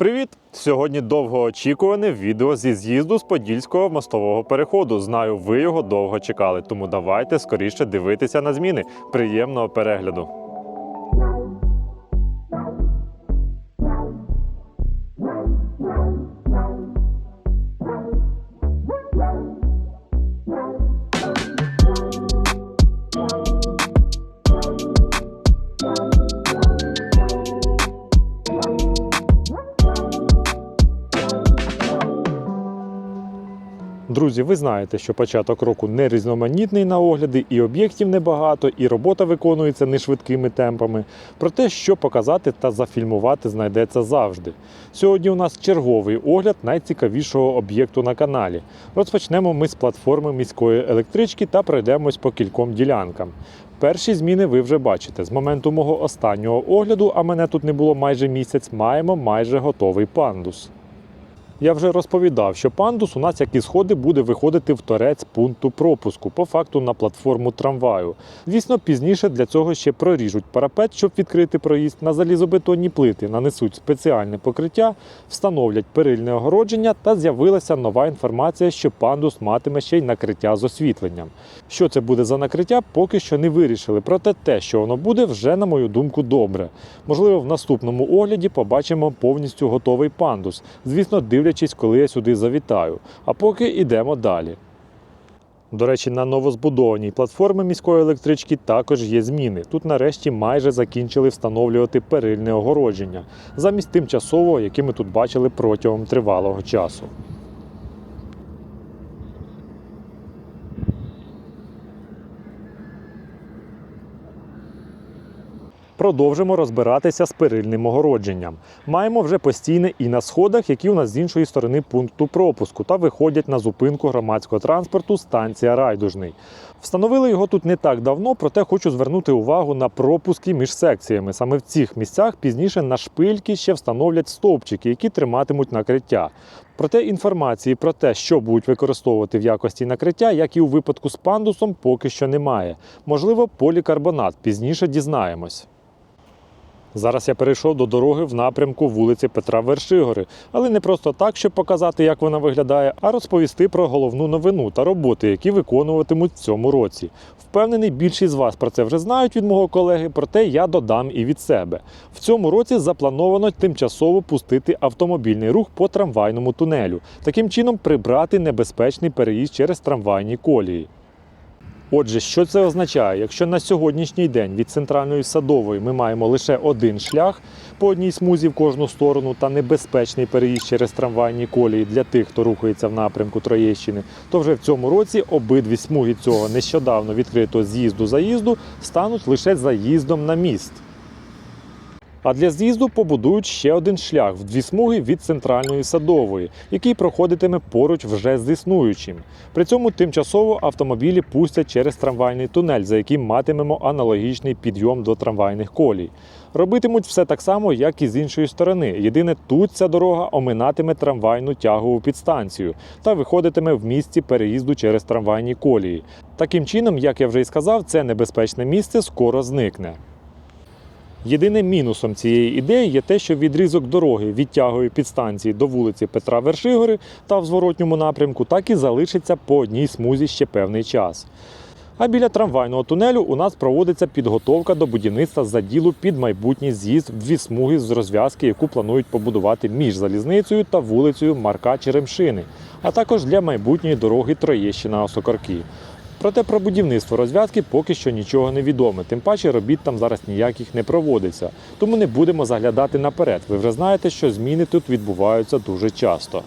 Привіт! Сьогодні довгоочікуване відео зі з'їзду з Подільського мостового переходу. Знаю, ви його довго чекали, тому давайте скоріше дивитися на зміни. Приємного перегляду. Друзі, ви знаєте, що початок року не різноманітний на огляди, і об'єктів небагато, і робота виконується не швидкими темпами. Проте, що показати та зафільмувати знайдеться завжди. Сьогодні у нас черговий огляд найцікавішого об'єкту на каналі. Розпочнемо ми з платформи міської електрички та пройдемось по кільком ділянкам. Перші зміни ви вже бачите. З моменту мого останнього огляду, а мене тут не було майже місяць, маємо майже готовий пандус. Я вже розповідав, що пандус у нас, як і сходи, буде виходити в торець пункту пропуску, по факту на платформу трамваю. Звісно, пізніше для цього ще проріжуть парапет, щоб відкрити проїзд на залізобетонні плити, нанесуть спеціальне покриття, встановлять перильне огородження та з'явилася нова інформація, що пандус матиме ще й накриття з освітленням. Що це буде за накриття, поки що не вирішили. Проте те, що воно буде, вже, на мою думку, добре. Можливо, в наступному огляді побачимо повністю готовий пандус. Звісно, дивлячись, коли я сюди завітаю. А поки йдемо далі. До речі, на новозбудованій платформі міської електрички також є зміни. Тут нарешті майже закінчили встановлювати перильне огородження замість тимчасового, яке ми тут бачили протягом тривалого часу. Продовжимо розбиратися з перильним огородженням. Маємо вже постійне і на сходах, які у нас з іншої сторони пункту пропуску, та виходять на зупинку громадського транспорту станція Райдужний. Встановили його тут не так давно, проте хочу звернути увагу на пропуски між секціями. Саме в цих місцях пізніше на шпильки ще встановлять стовпчики, які триматимуть накриття. Проте інформації про те, що будуть використовувати в якості накриття, як і у випадку з пандусом, поки що немає. Можливо, полікарбонат пізніше дізнаємось. Зараз я перейшов до дороги в напрямку вулиці Петра Вершигори, але не просто так, щоб показати, як вона виглядає, а розповісти про головну новину та роботи, які виконуватимуть в цьому році. Впевнений, більшість з вас про це вже знають від мого колеги, проте я додам і від себе. В цьому році заплановано тимчасово пустити автомобільний рух по трамвайному тунелю, таким чином прибрати небезпечний переїзд через трамвайні колії. Отже, що це означає? Якщо на сьогоднішній день від центральної садової ми маємо лише один шлях по одній смузі в кожну сторону та небезпечний переїзд через трамвайні колії для тих, хто рухається в напрямку Троєщини, то вже в цьому році обидві смуги цього нещодавно відкритого з'їзду заїзду стануть лише заїздом на міст. А для з'їзду побудують ще один шлях в дві смуги від центральної садової, який проходитиме поруч вже з існуючим. При цьому тимчасово автомобілі пустять через трамвайний тунель, за яким матимемо аналогічний підйом до трамвайних колій. Робитимуть все так само, як і з іншої сторони. Єдине, тут ця дорога оминатиме трамвайну тягову підстанцію та виходитиме в місці переїзду через трамвайні колії. Таким чином, як я вже й сказав, це небезпечне місце скоро зникне. Єдиним мінусом цієї ідеї є те, що відрізок дороги від тягової підстанції до вулиці Петра Вершигори та в зворотньому напрямку так і залишиться по одній смузі ще певний час. А біля трамвайного тунелю у нас проводиться підготовка до будівництва заділу під майбутній з'їзд в дві смуги з розв'язки, яку планують побудувати між залізницею та вулицею Марка Черемшини, а також для майбутньої дороги Троєщина Осокорки. Проте про будівництво розв'язки поки що нічого не відомо. Тим паче робіт там зараз ніяких не проводиться. Тому не будемо заглядати наперед. Ви вже знаєте, що зміни тут відбуваються дуже часто.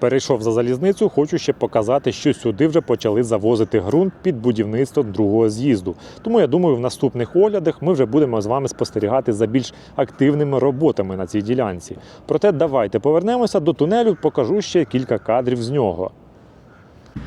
Перейшов за залізницю, хочу ще показати, що сюди вже почали завозити ґрунт під будівництво другого з'їзду. Тому я думаю, в наступних оглядах ми вже будемо з вами спостерігати за більш активними роботами на цій ділянці. Проте давайте повернемося до тунелю, покажу ще кілька кадрів з нього.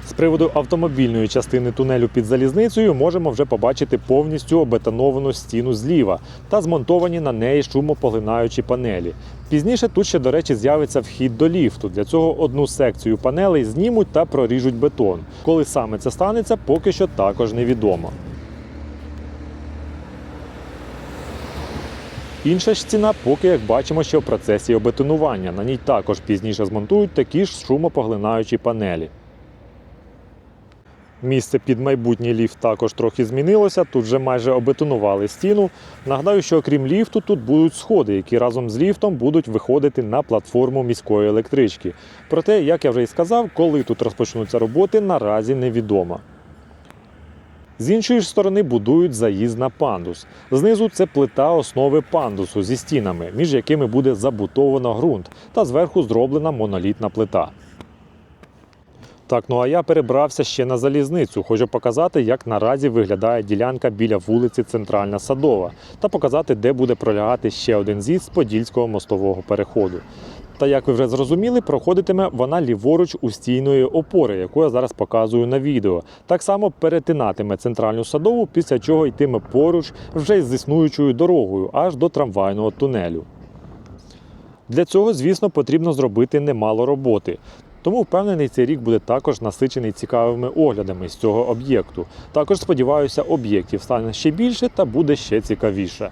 З приводу автомобільної частини тунелю під залізницею можемо вже побачити повністю обетоновану стіну зліва та змонтовані на неї шумопоглинаючі панелі. Пізніше тут ще, до речі, з'явиться вхід до ліфту. Для цього одну секцію панелей знімуть та проріжуть бетон. Коли саме це станеться, поки що також невідомо. Інша ж стіна, поки як бачимо, що в процесі обетонування. На ній також пізніше змонтують такі ж шумопоглинаючі панелі. Місце під майбутній ліфт також трохи змінилося. Тут вже майже обетонували стіну. Нагадаю, що окрім ліфту, тут будуть сходи, які разом з ліфтом будуть виходити на платформу міської електрички. Проте, як я вже і сказав, коли тут розпочнуться роботи, наразі невідомо. З іншої ж сторони будують заїзд на пандус. Знизу це плита основи пандусу зі стінами, між якими буде забутовано ґрунт, та зверху зроблена монолітна плита. Так, ну а я перебрався ще на залізницю. Хочу показати, як наразі виглядає ділянка біля вулиці Центральна Садова, та показати, де буде пролягати ще один з'їзд з Подільського мостового переходу. Та як ви вже зрозуміли, проходитиме вона ліворуч у стійної опори, яку я зараз показую на відео. Так само перетинатиме центральну садову, після чого йтиме поруч вже з існуючою дорогою аж до трамвайного тунелю. Для цього, звісно, потрібно зробити немало роботи. Тому впевнений, цей рік буде також насичений цікавими оглядами з цього об'єкту. Також сподіваюся, об'єктів стане ще більше та буде ще цікавіше.